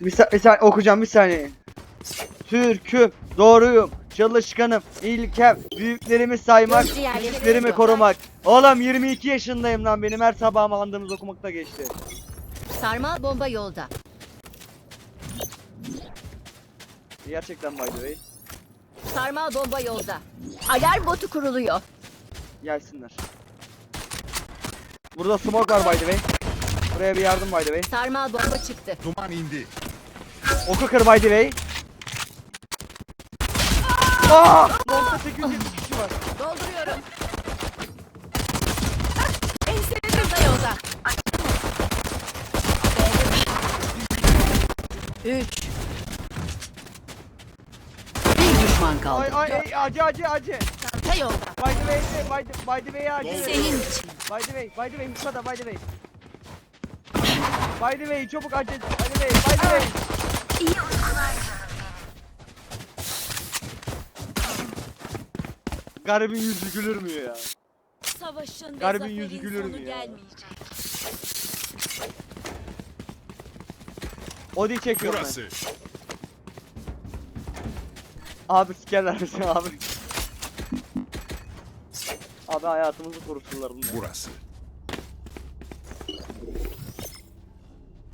Bir, sa- bir saniye okuyacağım bir saniye. Türk'üm, doğruyum, çalışkanım, ilkem, büyüklerimi saymak, veriyor. korumak. Oğlum 22 yaşındayım lan benim her sabahım andığımız okumakta geçti. Sarmal bomba yolda. Gerçekten by the way. Sarmal bomba yolda. Alarm botu kuruluyor. Gelsinler. Burada smoke var by the way. Buraya bir yardım by the way. Sarmal bomba çıktı. Duman indi. Oku kır by the way. Aa! Long'da 870 kişi var. Dolduruyorum. Enstitüde yolda. Üç. Bir düşman kaldı. Ay ay ay acı acı acı. Çanta yolda. By the way, by the, by the way acı. Senin için. By the way, by the way, Mustafa, by the way. By the way, çabuk acil. By the way, by the way. Garibin yüzü gülür mü ya? Savaşın ve Garibin zaferin yüzü gülür mü ya? gelmeyecek. Odi çekiyorum ben. Burası. Abi sikerler misin abi? Abi hayatımızı korusunlar bunlar. Burası.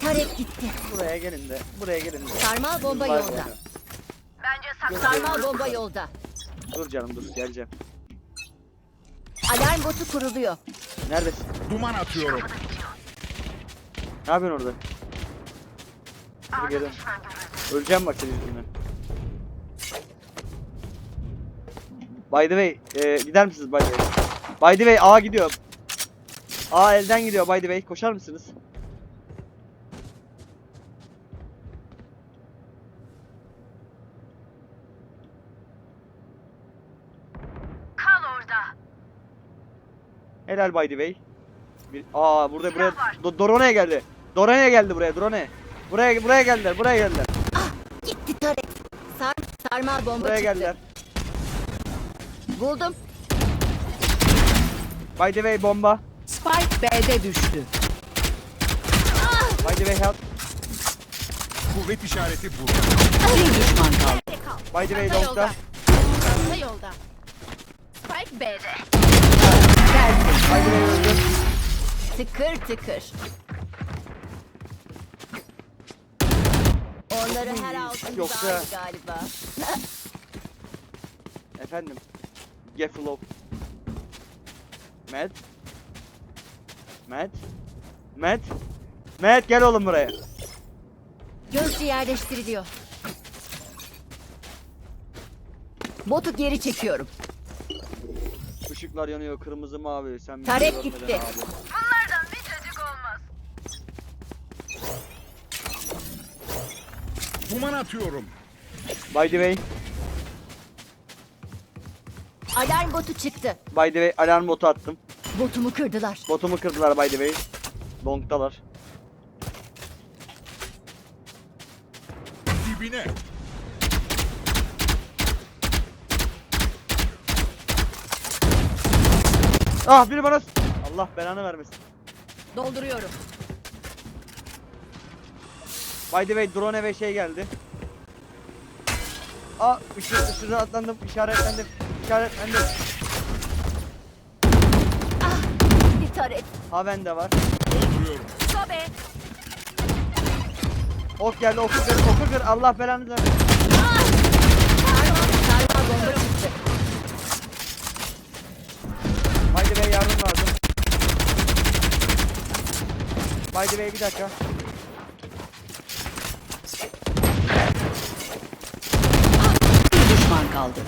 Tarek gitti. Buraya gelin de, buraya gelin de. Sarmal bomba Vay yolda. be. Sarmal bomba yolda. Dur canım dur geleceğim. Alarm botu kuruluyor. Neredesin? Duman atıyorum. Ne yapıyorsun orada? Dur gelin. Öleceğim bak senin yüzünden. By the way, e, gider misiniz by the way? By the way, A gidiyor. A elden gidiyor by the way. Koşar mısınız? Helal by the way. Bir, aa burada buraya Do, Dorone geldi. Dorone geldi buraya Dorone. Buraya buraya geldiler. Buraya geldiler. Gitti Tarek. Sar, sarmal bomba Buraya çıktı. geldiler. Buldum. By the way bomba. Spike B'de düştü. By the way help. Kuvvet işareti burada. Bir düşman kaldı. By the way long'da. yolda. Yolda. Spike B'de. The way öldü. Tıkır tıkır. Onları her altında Yoksa- aynı galiba. Efendim. Geflow. Matt. Matt. Matt. Matt gel oğlum buraya. Gözcü yerleştiriliyor. Botu geri çekiyorum. Işıklar yanıyor kırmızı mavi. Sen bizi Tarek görmeden gitti. abi. Duman atıyorum. By the way. Alarm botu çıktı. By the way alarm botu attım. Botumu kırdılar. Botumu kırdılar by the way. Long'dalar. Dibine. Ah biri bana... Allah belanı vermesin. Dolduruyorum. By the way drone ve şey geldi. Aa ışığı, ışığı atlandım, işaretlendim, işaretlendim. Bir taret. Haven de var. Dolduruyorum. Sobe. Ok geldi, oku kır, oku kır. Allah belanı vermesin. Sarmal, sarmal bomba way yardım lazım. By the way bir dakika. Bir düşman kaldı.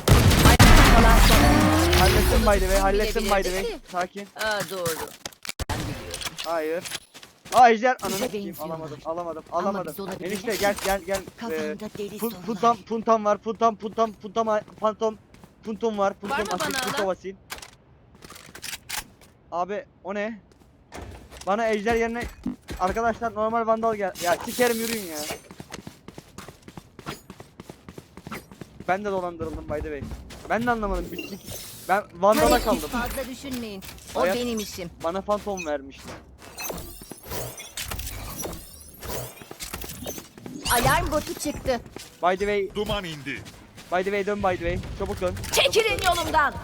Ayakta kalan son. Hallettim by the way, hallettim by the bilebilirdik way. ki. Sakin. Aa doğru. Hayır. Aa ejder ananı Bize sikeyim. benziyorlar. Alamadım, alamadım, Ama alamadım. biz olabiliriz. Enişte gel gel gel. Ee, Kafamda deli Pun- sorular. puntam puntam var. Puntam puntam puntam pantom puntum var. Puntum mı asil bana alan? asil. Abi o ne? Bana ejder yerine arkadaşlar normal vandal gel. Ya sikerim yürüyün ya. Ben de dolandırıldım by the way. Ben de anlamadım. Bir sik- Ben vandala kaldım. fazla düşünmeyin. O Hayat- benim işim. Bana fantom vermişti. Alarm botu çıktı. By the way, Duman indi. by the way dön by the way. Çabuk dön. Çekilin yolumdan.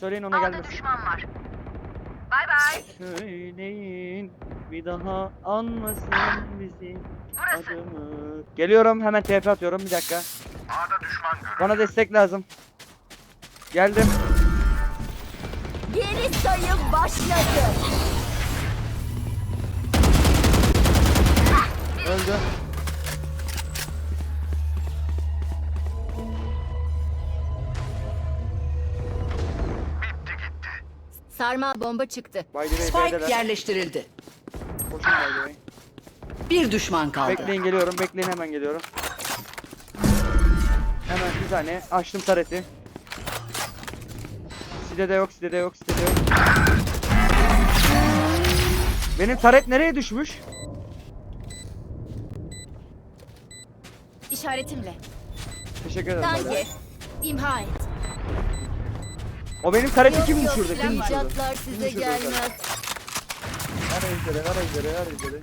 Söyleyin ona gelmesin. düşman var. Bay bay. Söyleyin bir daha anlasın bizi adımı. Geliyorum hemen TP atıyorum bir dakika. A'da düşman görüldü. Bana destek lazım. Geldim. Geri sayım başladı. Öldü. Sarmal bomba çıktı. By the way Spike yerleştirildi. Koşun by the way. Bir düşman kaldı. Bekleyin geliyorum. Bekleyin hemen geliyorum. Hemen bir tane açtım tareti. Side de yok, side de yok, side de yok. Benim taret nereye düşmüş? İşaretimle. Teşekkür ederim. Danke. İmha et. O benim tareti kim düşürdü? Kim düşürdü? Camcatlar size gelmez. Ver ejderi, ver ejderi, ver ejderi.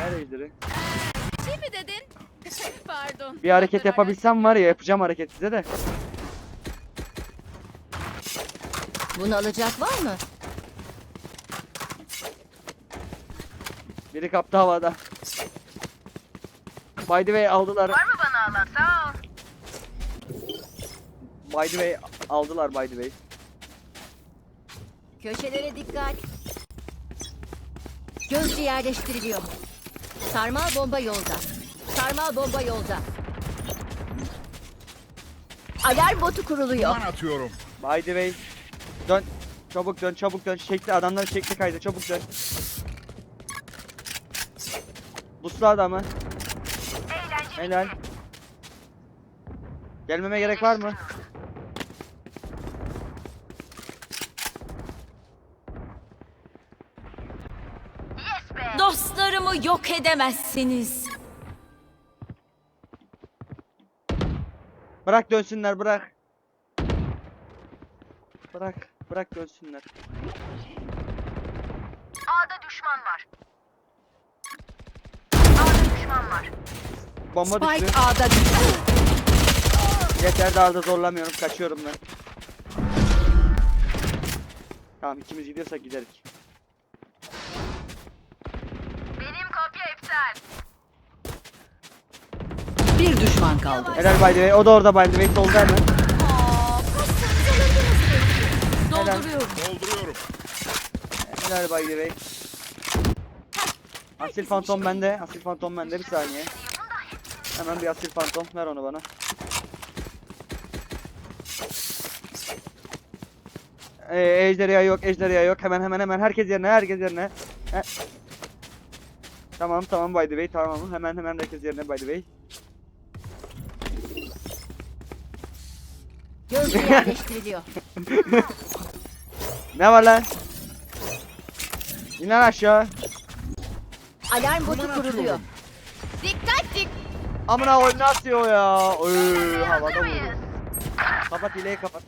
Ver ejderi. Şey mi dedin? Pardon. Bir hareket yapabilsem var ya yapacağım hareket size de. Bunu alacak var mı? Biri kaptı havada. By the way aldılar. Var mı bana alan? Sağ ol. By the way aldılar by the way. Köşelere dikkat. Gözcü yerleştiriliyor. Sarmal bomba yolda. Sarmal bomba yolda. Alarm botu kuruluyor. Duman atıyorum. By the way. Dön. Çabuk dön, çabuk dön. Çekti adamları çekti kaydı. Çabuk dön. Buslu adamı. Helal. Gelmeme gerek var mı? Dostlarımı yok edemezsiniz. Bırak dönsünler, bırak. Bırak, bırak dönsünler. A'da düşman var. A'da düşman var. Bomba düştü. Spike A'da düştü. Yeter daha da zorlamıyorum. Kaçıyorum ben. Tamam ikimiz gidiyorsak giderik. Benim kopya iptal. Bir düşman kaldı. Helal by the way. O da orada by the way. Solda hemen. Dolduruyorum. Dolduruyorum. Helal by the way. Asil fantom bende. Asil fantom bende. Bir saniye. Hemen bir asil fantom. Ver onu bana. Ee, ejderha yok, ejderha yok. Hemen hemen hemen herkes yerine, herkes yerine. He- Tamam tamam by the way tamam. Hemen hemen herkes yerine by the way. Gözcü yerleştiriliyor. Ne var lan? İn lan aşağı. Alarm botu kuruluyor. Dikkat dik. Amına koyayım nasıl o ya? Oy, havada vurdu. Kapat hileyi kapat.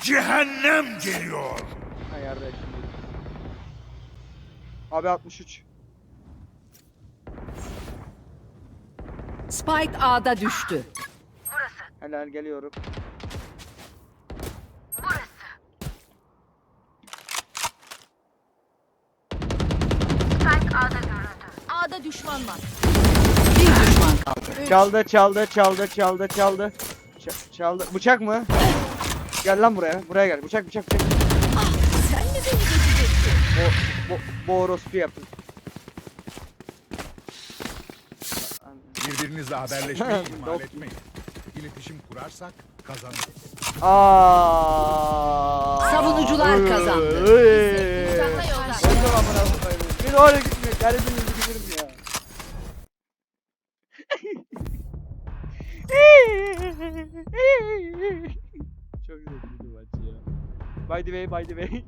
Cehennem geliyor. Ha yerde şimdi. Abi 63. Spike A'da düştü. Helal geliyorum. A'da düşman var. Bir düşman kaldı. Çaldı çaldı çaldı çaldı çaldı. Ç- çaldı. Bıçak mı? Gel lan buraya. Buraya gel. Bıçak bıçak bıçak. Sen mi beni geçeceksin? Bu, bu orospu yapın. Birbirinizle haberleşmeyi ihmal etmeyin. İletişim kurarsak kazanırız. Aa. Savunucular kazandı. Uzakta yolda. Öldüm amına koyayım. Bir oraya gitmiyor. Garibinizi bilirim ya. Çok zevkliydi maç ya. By the way, by the way.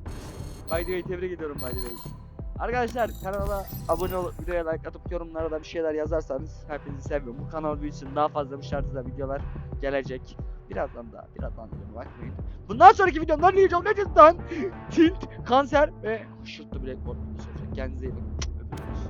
By the way tebrik ediyorum by the way. Arkadaşlar kanala abone olup videoya like atıp yorumlara da bir şeyler yazarsanız hepinizi seviyorum. Bu kanal büyüsün daha fazla bu şartda videolar gelecek. Birazdan daha, birazdan videoma bakmayın. Bundan sonraki videomda League of Legends'dan Tilt, Kanser ve the Blackboard videosu olacak. Kendinize iyi bakın. Öpüyoruz.